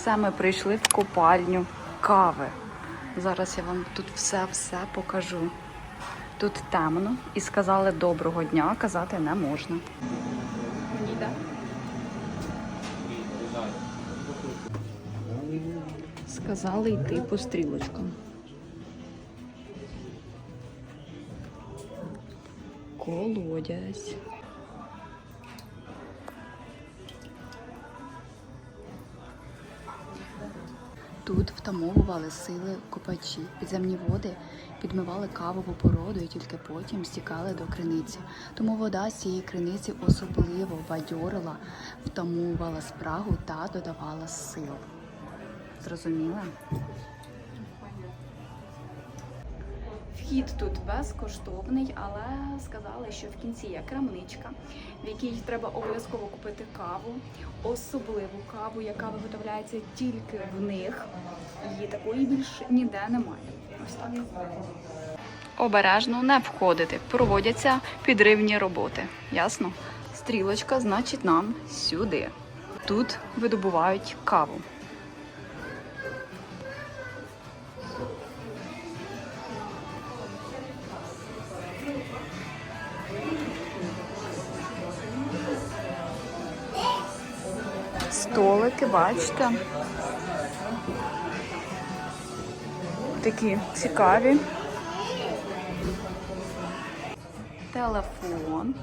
Все, ми прийшли в копальню кави. Зараз я вам тут все-все покажу. Тут темно і сказали доброго дня, казати не можна. Сказали йти по стрілочкам. Колодязь. Тут втамовували сили копачі. Підземні води підмивали кавову породу і тільки потім стікали до криниці. Тому вода з цієї криниці особливо бадьорила, втамовувала спрагу та додавала сил. Зрозуміла? Вхід тут безкоштовний, але сказали, що в кінці є крамничка, в якій треба обов'язково купити каву, особливу каву, яка виготовляється тільки в них. Її такої більше ніде немає. Ось так. Обережно не входити. Проводяться підривні роботи. Ясно? Стрілочка, значить, нам сюди. Тут видобувають каву. Столики, бачите. Такі цікаві. Телефон.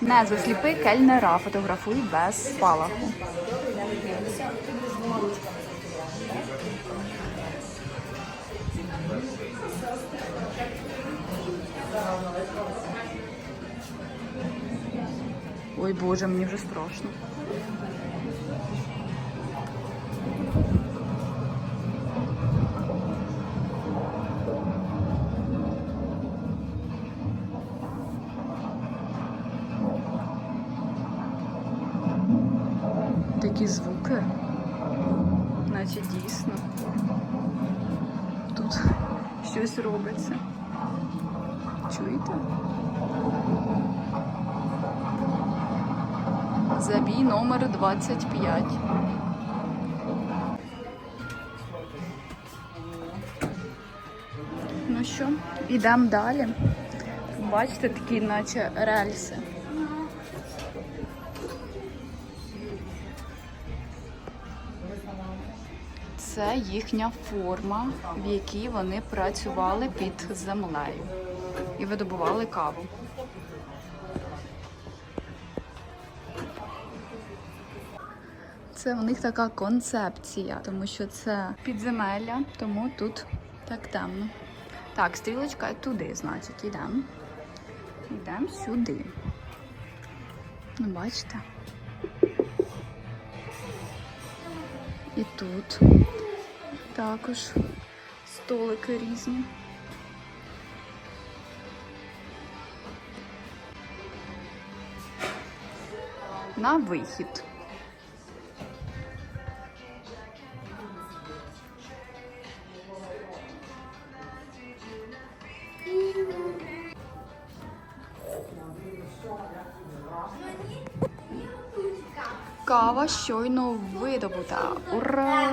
Не засліпи кельнера, фотографуй без спалаху. Ой Боже, мені вже страшно. Такі звуки, наче дійсно. Тут щось робиться. Чуєте? Забій номер 25. Ну що, йдемо далі. Бачите, такі наче рельси. Це їхня форма, в якій вони працювали під землею і видобували каву. Це у них така концепція, тому що це підземелля, тому тут так темно. Так, стрілочка туди, значить, йдемо. Йдемо сюди. Ну, бачите? І тут також столики різні. На вихід. Кава щойно видобута. Ура!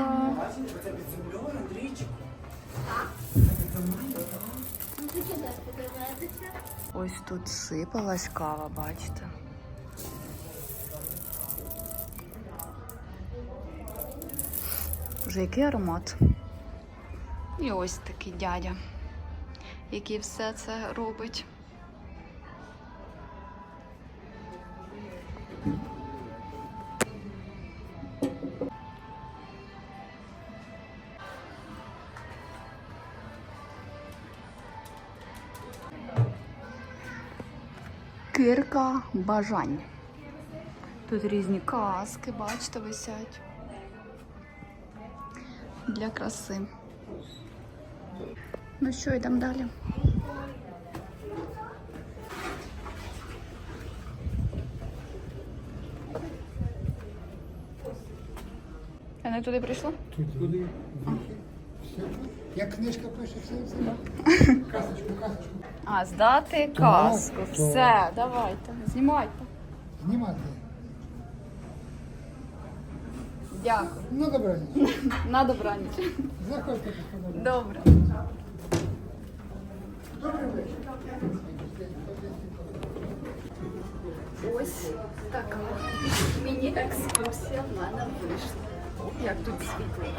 Ось тут сипалась кава, бачите. Вже який аромат. І ось такий дядя, який все це робить. Кирка бажань. Тут різні каски, бачите, висять. Для краси. Ну що, йдемо далі. Не туди прийшла? Тут туди. Як книжка пише, все, все. Казочку, казочку. А, здати казку. казку. Все, давайте. Знімайте. Знімати. Дякую. Ну, добре. На добраніч. Заходьте, господа. Добре. Ось така міні-екскурсія в мене вийшла. Як тут світло.